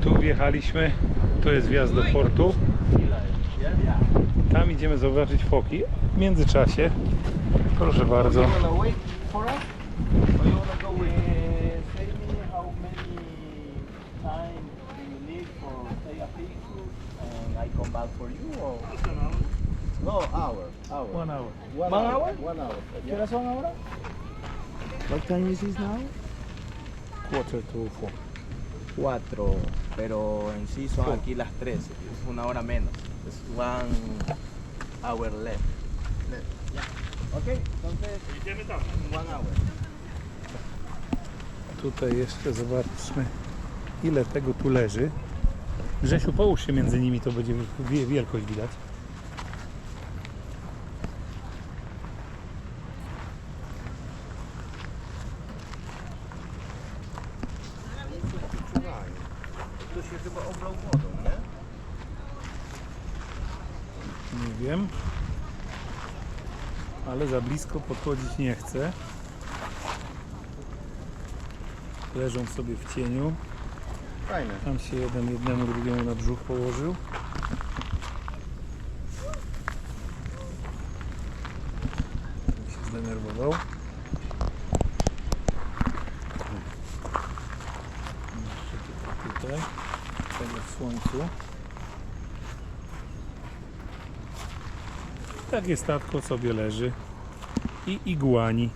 Tu wjechaliśmy, to jest wjazd do portu. Tam idziemy zobaczyć foki. W międzyczasie, proszę bardzo? No, hour, hour. One hour. One, One hour? One hour. ¿Qué horas son ahora? What time is this now? quarter to four. Cuatro, pero en sí son aquí las 13, es una hora menos. Es one hour left. Okay, entonces one hour. Tutaj jeszcze zobaczmy, ile tego tu leży. Grzesiu, połóż się między nimi, to będzie wie- wielkość widać. Się chyba oblał wodą, nie? Nie wiem. Ale za blisko podchodzić nie chcę. Leżą sobie w cieniu. Fajne. Tam się jeden jednemu drugiemu na brzuch położył. się zdenerwował. Tutaj, tego w słońcu. Takie statko sobie leży i iguani.